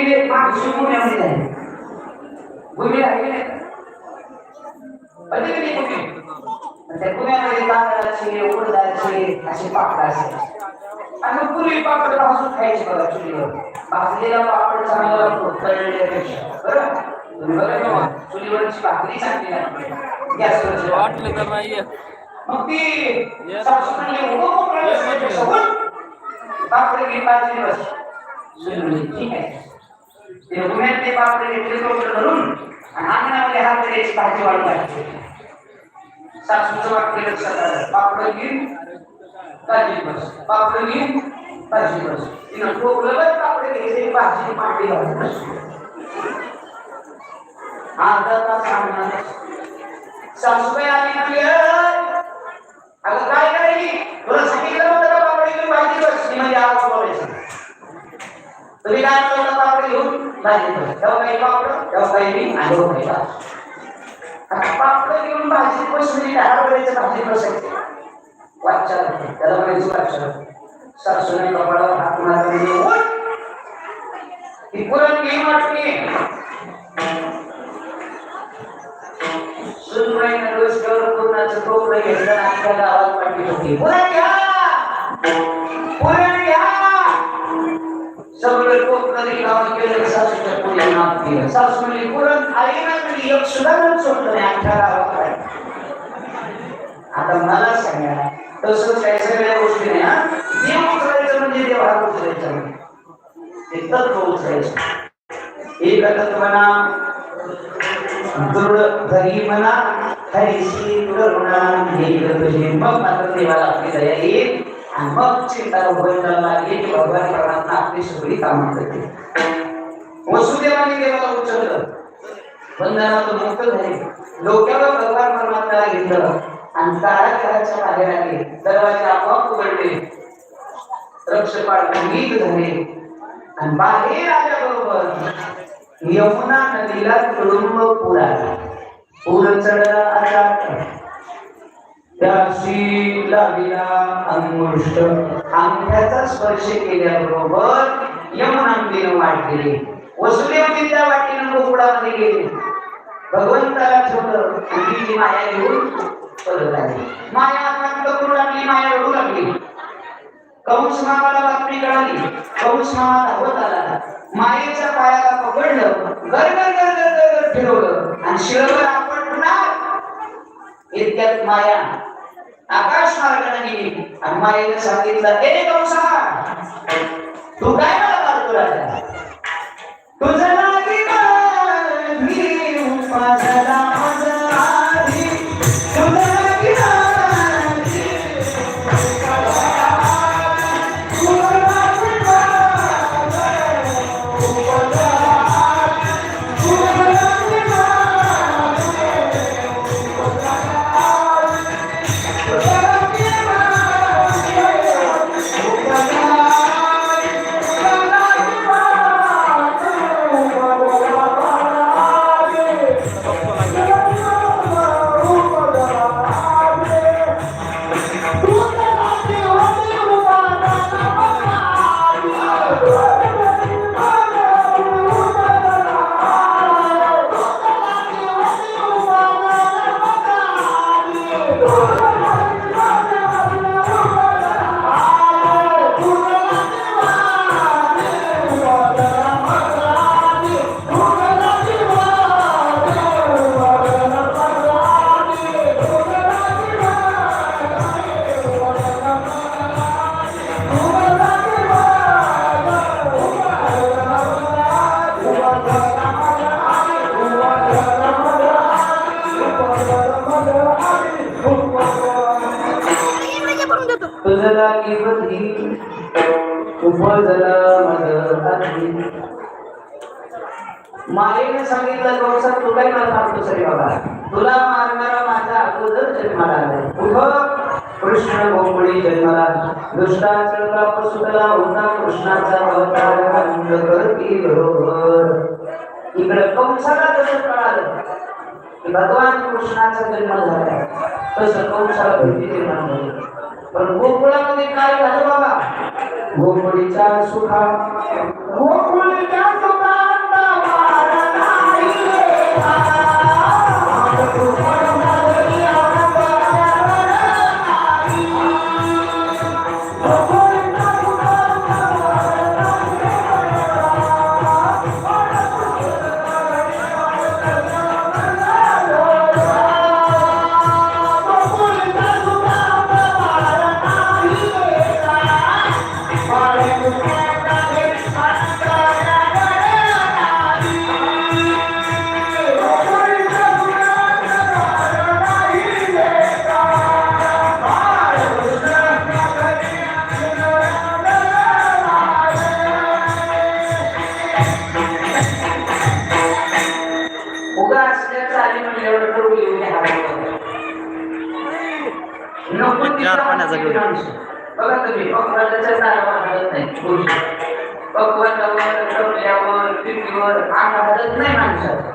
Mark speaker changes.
Speaker 1: गेले मागची पुण्यामध्ये झाली भूमी राहिली नाही अधिक भूमी आणि त्या पुण्यामध्ये तांदळाचे उडदाचे असे पापड असे आणि मग पूर्वी पापड भाजून खायचे बघा चुलीवर भाजलेला पापड चांगला लागतो तळलेल्यापेक्षा बरं तुम्ही बघा तेव्हा, चुलीवरची भाकरी चांगली लागते गॅसवरची
Speaker 2: वाटलं तर नाही
Speaker 1: मग ती सासूने एवढं मोकळं बसल्याच्या सोबत पापड घेऊन बाजूने बस सुनली, ठीक आहे ते पुण्यात ते पापड घेतले टोपलं धरून आणि अंगणामध्ये हात द्यायची भाजी वाढ लागते सासूचं वाक्य लक्षात आलं. पापड घेऊन बस. पापड घेऊन भाजी बस. तिनं टोपलं बस पापड भाजी मांडी घालून अर्धा तास अंगणात सासूबाई आली म्हणली अगं काय करायची तुला सांगितलं होतं का बापडे घेऊन? भाजी बस ती म्हणजे आवाज बोलायचा तुम्ही काय भाजी बस पापड तेव्हा मी आलो नाही आता पापड घेऊन भाजी बसली दहा वेळेचं भाजी बसायची वाचा त्याला म्हणायचं वाचा सासूने कपाळावर हात मारले उठ ती पुरण घे वाटली सुनबाईनं डोसक्यावर पूर्णाचं टोपलं घेतलं आणि अख्ख्या गावात पाठवली होती पुरण घ्या आता मला सांगा तसं सगळ्या गोष्टी नाही हा? देव उचलायचं म्हणजे देवाला हात ते तत्व उचलायचं. एक म्हणा दृढ धरी म्हणा हरीशी करुणा हे तुझे मग मात्र देवाला आपली दया येईल. आणि मग चिंता बंधाला लागेल की भगवान परमात्मा आपली सगळी कामं करते वसुदेवाने देवाला उचललं बंधनातून मुक्त झाले. डोक्यावर भगवान परमात्म्याला घेतलं. आणि काळाच्या बाहेर आले दरवाजे आपोआप उघडले. रक्षपाल गीत झाले. आणि बाहेर आल्याबरोबर यमुना नदीला तुडुंब पूर आला पूर चढला असा त्याशी लागला अंगुष्ट अंगठ्याचा स्पर्श केल्याबरोबर यमुना नदीनं वाट गेली वसुदेव त्या वाटीनं गोकुळामध्ये गेले. भगवंताला ठेवलं. आणि तिची माया घेऊन परत आली. माया आपण करू लागली माया ओढू लागली. कंस मामाला बातमी कळाली. कंस मामा धावत आला. मायेच्या पायाला पकडलं. गर गर गर गर गर गर फिरवलं. आणि शिळवर आपटणार. इतक्यात माया आकाश मार्गाने गेली. आणि सांगितलं ए कंसा तू काय मला मारतो राजा तुझं तुझं लागी बधी उपजला मद आधी मायेने सांगितलं कंसा तू काय मला मारतोस सरी बाबा? तुला मारणारा माझा अगोदर जन्माला आलाय कुठं कृष्ण गोकुळी जन्माला. दुष्टाचल सुटला होता कृष्णाचा अवतार अंग करती बरोबर. इकडे कंसाला कसं कळालं. भगवान कृष्णाचा जन्म झाला. तसं कंसाला भीती निर्माण झाली. पण गोकुळामध्ये काय झालं बाबा गोकुळीचा सुखा गोकुळीचा सुखा
Speaker 2: चार पाण्याचा.
Speaker 1: माणसं. बघा तुम्ही पकवानाच्या दारावर हलत नाही. पकवानावर टोपल्यावर अंग हलत नाही माणसाचं